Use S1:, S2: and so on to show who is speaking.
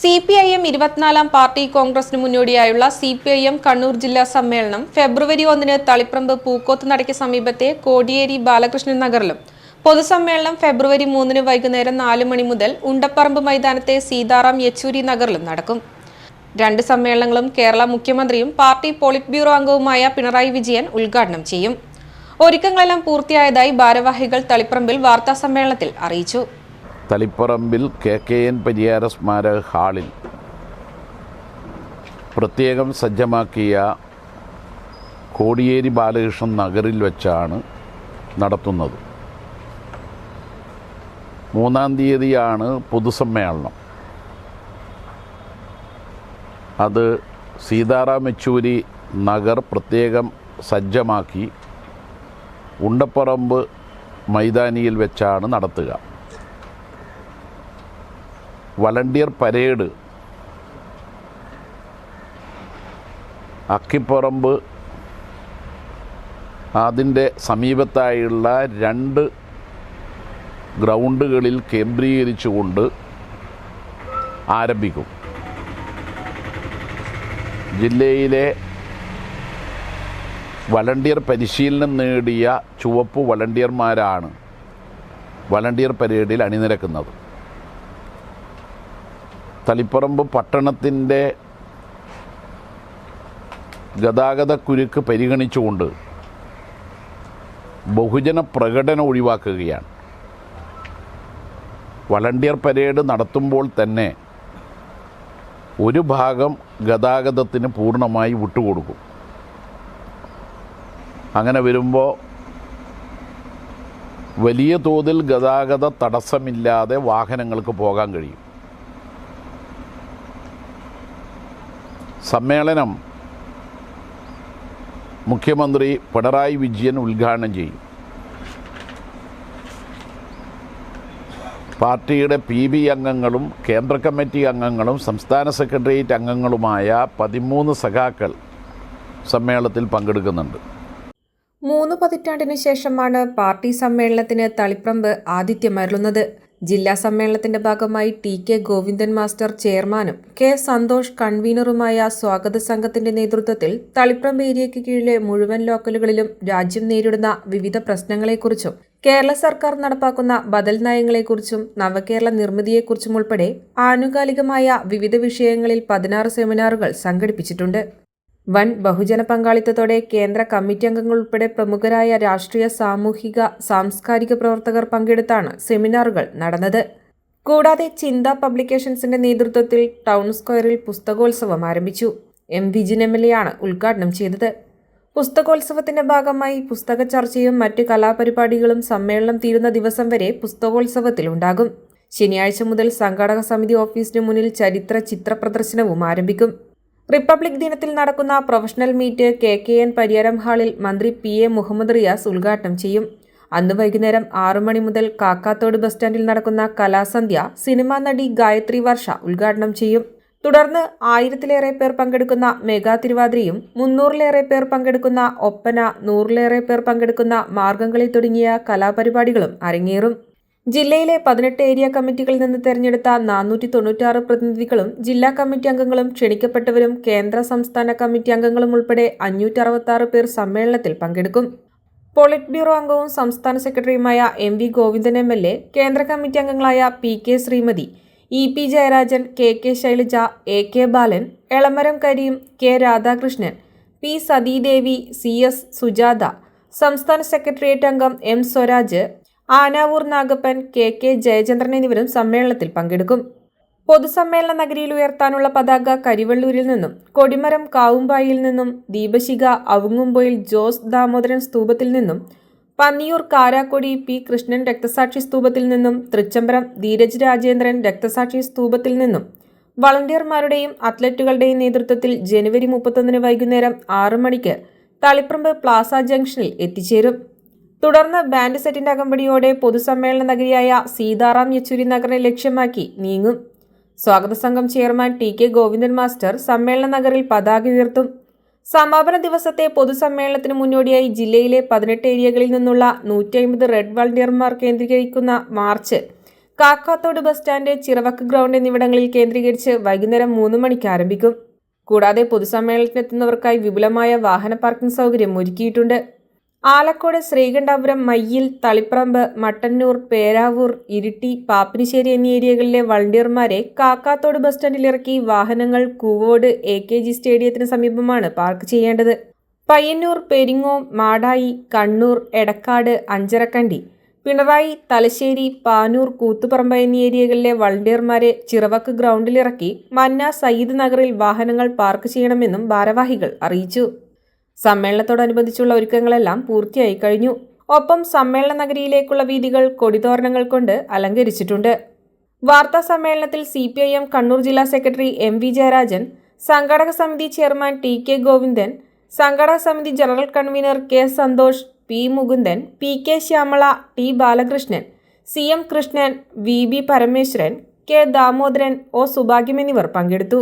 S1: C P I M ഇരുപത്തിനാലാം party കോൺഗ്രസിന് മുന്നോടിയായുള്ള C P I M Kannur ജില്ലാ സമ്മേളനം ഫെബ്രുവരി ഒന്നിന് തളിപ്രമ്പ് പൂക്കോത്ത് നടയ്ക്ക് സമീപത്തെ കോടിയേരി ബാലകൃഷ്ണൻ നഗറിലും. പൊതുസമ്മേളനം ഫെബ്രുവരി മൂന്നിന് വൈകുന്നേരം നാല് മണി മുതൽ ഉണ്ടപ്പറമ്പ് മൈതാനത്തെ സീതാറാം യെച്ചൂരി നഗറിലും നടക്കും. രണ്ട് സമ്മേളനങ്ങളും കേരള മുഖ്യമന്ത്രിയും പാർട്ടി പോളിറ്റ് ബ്യൂറോ അംഗവുമായ പിണറായി വിജയൻ ഉദ്ഘാടനം ചെയ്യും. ഒരുക്കങ്ങളെല്ലാം പൂർത്തിയായതായി ഭാരവാഹികൾ തളിപ്പറമ്പിൽ വാർത്താ സമ്മേളനത്തിൽ അറിയിച്ചു.
S2: തളിപ്പറമ്പിൽ കെ കെ എൻ പരിയാര സ്മാരക ഹാളിൽ പ്രത്യേകം സജ്ജമാക്കിയ കോടിയേരി ബാലകൃഷ്ണൻ നഗറിൽ വെച്ചാണ് നടത്തുന്നത്. മൂന്നാം തീയതിയാണ് പൊതുസമ്മേളനം. അത് സീതാറാം യെച്ചൂരി നഗർ പ്രത്യേകം സജ്ജമാക്കി ഉണ്ടപ്പറമ്പ് മൈതാനിയിൽ വെച്ചാണ് നടത്തുക. Volunteer parade. അക്കിപ്പറമ്പ് അതിന്റെ സമീപത്തായുള്ള രണ്ട് ഗ്രൗണ്ടുകളിൽ കേന്ദ്രീകരിച്ചുകൊണ്ട് ആരംഭിക്കും. ജില്ലയിലെ വളണ്ടിയർ പരിശീലനം നേടിയ ചുവപ്പ് വളണ്ടിയർമാരാണ് വളണ്ടിയർ പരേഡിൽ അണിനിരക്കുന്നത്. തളിപ്പറമ്പ് പട്ടണത്തിന്റെ ഗതാഗതക്കുരുക്ക് പരിഗണിച്ചുകൊണ്ട് ബഹുജന പ്രകടനം ഒഴിവാക്കുകയാണ്. വളണ്ടിയർ പരേഡ് നടത്തുമ്പോൾ തന്നെ ഒരു ഭാഗം ഗതാഗതത്തിന് പൂർണമായി വിട്ടുകൊടുക്കും. അങ്ങനെ വരുമ്പോൾ വലിയ തോതിൽ ഗതാഗത തടസ്സമില്ലാതെ വാഹനങ്ങൾക്ക് പോകാൻ കഴിയും. സമ്മേളനം മുഖ്യമന്ത്രി പിണറായി വിജയൻ ഉദ്ഘാടനം ചെയ്യും. പാർട്ടിയുടെ പി ബി അംഗങ്ങളും കേന്ദ്ര കമ്മിറ്റി അംഗങ്ങളും സംസ്ഥാന സെക്രട്ടേറിയറ്റ് അംഗങ്ങളുമായ പതിമൂന്ന് സഖാക്കൾ സമ്മേളനത്തിൽ പങ്കെടുക്കുന്നുണ്ട്.
S1: മൂന്ന് പതിറ്റാണ്ടിനു ശേഷമാണ് പാർട്ടി സമ്മേളനത്തിന് തളിപ്രമ്പ് ആതിഥ്യമരുളുന്നത്. ജില്ലാ സമ്മേളനത്തിന്റെ ഭാഗമായി ടി കെ ഗോവിന്ദൻ മാസ്റ്റർ ചെയർമാനും കെ സന്തോഷ് കൺവീനറുമായ സ്വാഗത സംഘത്തിന്റെ നേതൃത്വത്തിൽ തളിപ്പറമ്പ് ഏരിയയ്ക്ക് കീഴിലെ മുഴുവൻ ലോക്കലുകളിലും രാജ്യം നേരിടുന്ന വിവിധ പ്രശ്നങ്ങളെക്കുറിച്ചും കേരള സർക്കാർ നടപ്പാക്കുന്ന ബദൽ നയങ്ങളെക്കുറിച്ചും നവകേരള നിർമ്മിതിയെക്കുറിച്ചും ഉൾപ്പെടെ ആനുകാലികമായ വിവിധ വിഷയങ്ങളിൽ പതിനാറ് സെമിനാറുകൾ സംഘടിപ്പിച്ചിട്ടുണ്ട് വൻ ബഹുജന പങ്കാളിത്തത്തോടെ കേന്ദ്ര കമ്മിറ്റി അംഗങ്ങൾ ഉൾപ്പെടെ പ്രമുഖരായ രാഷ്ട്രീയ സാമൂഹിക സാംസ്കാരിക പ്രവർത്തകർ പങ്കെടുത്താണ് സെമിനാറുകൾ നടന്നത്. കൂടാതെ ചിന്ത പബ്ലിക്കേഷൻസിന്റെ നേതൃത്വത്തിൽ ടൗൺ സ്ക്വയറിൽ പുസ്തകോത്സവം ആരംഭിച്ചു. M. Vijin M L A ആണ് ഉദ്ഘാടനം ചെയ്തത്. പുസ്തകോത്സവത്തിന്റെ ഭാഗമായി പുസ്തക ചർച്ചയും മറ്റ് കലാപരിപാടികളും സമ്മേളനം തീരുന്ന ദിവസം വരെ പുസ്തകോത്സവത്തിൽ ഉണ്ടാകും. ശനിയാഴ്ച മുതൽ സംഘാടക സമിതി ഓഫീസിന് മുന്നിൽ ചരിത്ര ചിത്ര പ്രദർശനവും ആരംഭിക്കും. റിപ്പബ്ലിക് ദിനത്തിൽ നടക്കുന്ന professional meet K K N Pariyaram ഹാളിൽ മന്ത്രി പി എ മുഹമ്മദ് റിയാസ് ഉദ്ഘാടനം ചെയ്യും. അന്ന് വൈകുന്നേരം ആറു മണി മുതൽ കാക്കാത്തോട് ബസ് സ്റ്റാൻഡിൽ നടക്കുന്ന കലാസന്ധ്യ സിനിമാ നടി ഗായത്രി വർഷ ഉദ്ഘാടനം ചെയ്യും. തുടർന്ന് ആയിരത്തിലേറെ പേർ പങ്കെടുക്കുന്ന മെഗാ തിരുവാതിരയും മുന്നൂറിലേറെ പേർ പങ്കെടുക്കുന്ന ഒപ്പന നൂറിലേറെ പേർ പങ്കെടുക്കുന്ന മാർഗംകളി തുടങ്ങിയ കലാപരിപാടികളും അരങ്ങേറും. ജില്ലയിലെ പതിനെട്ട് ഏരിയ കമ്മിറ്റികളിൽ നിന്ന് തെരഞ്ഞെടുത്ത നാനൂറ്റി തൊണ്ണൂറ്റാറ് പ്രതിനിധികളും ജില്ലാ കമ്മിറ്റി അംഗങ്ങളും ക്ഷണിക്കപ്പെട്ടവരും കേന്ദ്ര സംസ്ഥാന കമ്മിറ്റി അംഗങ്ങളും ഉൾപ്പെടെ അഞ്ഞൂറ്റി അറുപത്തി പേർ സമ്മേളനത്തിൽ പങ്കെടുക്കും. പോളിറ്റ് ബ്യൂറോ അംഗവും സംസ്ഥാന സെക്രട്ടറിയുമായ M V Govindan M L A കേന്ദ്ര കമ്മിറ്റി അംഗങ്ങളായ P K Sreemathi E P Jayarajan K K Shailaja A K Balan Elamaram Kareem K Radhakrishnan P Sathidevi C S Sujatha സംസ്ഥാന സെക്രട്ടേറിയറ്റ് അംഗം M Swaraj Anavoor Nagappan K K Jayachandran എന്നിവരും സമ്മേളനത്തിൽ പങ്കെടുക്കും. പൊതുസമ്മേളന നഗരിയിൽ ഉയർത്താനുള്ള പതാക കരിവള്ളൂരിൽ നിന്നും കൊടിമരം കാവുമ്പായിൽ നിന്നും ദീപശിഖ അവങ്ങുംപോയിൽ ജോസ് ദാമോദരൻ സ്തൂപത്തിൽ നിന്നും പന്നിയൂർ കാരാക്കൊടി പി കൃഷ്ണൻ രക്തസാക്ഷി സ്തൂപത്തിൽ നിന്നും തൃച്ചംബരം ധീരജ് രാജേന്ദ്രൻ രക്തസാക്ഷി സ്തൂപത്തിൽ നിന്നും വളണ്ടിയർമാരുടെയും അത്ലറ്റുകളുടെയും നേതൃത്വത്തിൽ ജനുവരി മുപ്പത്തൊന്നിന് വൈകുന്നേരം ആറു മണിക്ക് തളിപ്പറമ്പ് പ്ലാസ ജംഗ്ഷനിൽ എത്തിച്ചേരും. തുടർന്ന് ബാൻഡ് സെറ്റിന്റെ അകമ്പടിയോടെ പൊതുസമ്മേളന നഗരിയായ സീതാറാം യെച്ചൂരി നഗറിനെ ലക്ഷ്യമാക്കി നീങ്ങും. സ്വാഗത സംഘം chairman T K Govindan master സമ്മേളന നഗറിൽ പതാക ഉയർത്തും. സമാപന ദിവസത്തെ പൊതുസമ്മേളനത്തിന് മുന്നോടിയായി ജില്ലയിലെ പതിനെട്ട് ഏരിയകളിൽ നിന്നുള്ള നൂറ്റി അമ്പത് റെഡ് വളണ്ടിയർമാർ കേന്ദ്രീകരിക്കുന്ന march Kakkathodu bus stand Chiravakku ground എന്നിവിടങ്ങളിൽ കേന്ദ്രീകരിച്ച് വൈകുന്നേരം മൂന്ന് മണിക്ക് ആരംഭിക്കും. കൂടാതെ പൊതുസമ്മേളനത്തിനെത്തുന്നവർക്കായി വിപുലമായ വാഹന പാർക്കിംഗ് സൗകര്യം ഒരുക്കിയിട്ടുണ്ട്. ആലക്കോട് ശ്രീകണ്ഠാപുരം മയ്യിൽ തളിപ്പറമ്പ് മട്ടന്നൂർ പേരാവൂർ ഇരിട്ടി പാപ്പിനിശ്ശേരി എന്നീ ഏരിയകളിലെ വളണ്ടിയർമാരെ കാക്കാത്തോട് ബസ് സ്റ്റാൻഡിൽ ഇറക്കി വാഹനങ്ങൾ കൂവോട് എ കെ ജി സ്റ്റേഡിയത്തിന് സമീപമാണ് പാർക്ക് ചെയ്യേണ്ടത്. പയ്യന്നൂർ പെരിങ്ങോം മാടായി കണ്ണൂർ എടക്കാട് അഞ്ചരക്കണ്ടി പിണറായി തലശ്ശേരി പാനൂർ കൂത്തുപറമ്പ് എന്നീ ഏരിയകളിലെ വളണ്ടിയർമാരെ ചിറവക്ക് ഗ്രൗണ്ടിലിറക്കി മന്ന സയ്യിദ് നഗറിൽ വാഹനങ്ങൾ പാർക്ക് ചെയ്യണമെന്നും ഭാരവാഹികൾ അറിയിച്ചു. സമ്മേളനത്തോടനുബന്ധിച്ചുള്ള ഒരുക്കങ്ങളെല്ലാം പൂർത്തിയായി കഴിഞ്ഞു. ഒപ്പം സമ്മേളന നഗരിയിലേക്കുള്ള വീതികൾ കൊടിതോരണങ്ങൾ കൊണ്ട് അലങ്കരിച്ചിട്ടുണ്ട്. വാർത്താ സമ്മേളനത്തിൽ C P I M Kannur ജില്ലാ സെക്രട്ടറി എം വി ജയരാജൻ സംഘടക സമിതി ചെയർമാൻ ടി കെ ഗോവിന്ദൻ സംഘടക സമിതി general convener K Santhosh P Mukundan P K Shyamala T Balakrishnan C M Krishnan V B Parameswaran K Damodaran O Subhagyam എന്നിവർ പങ്കെടുത്തു.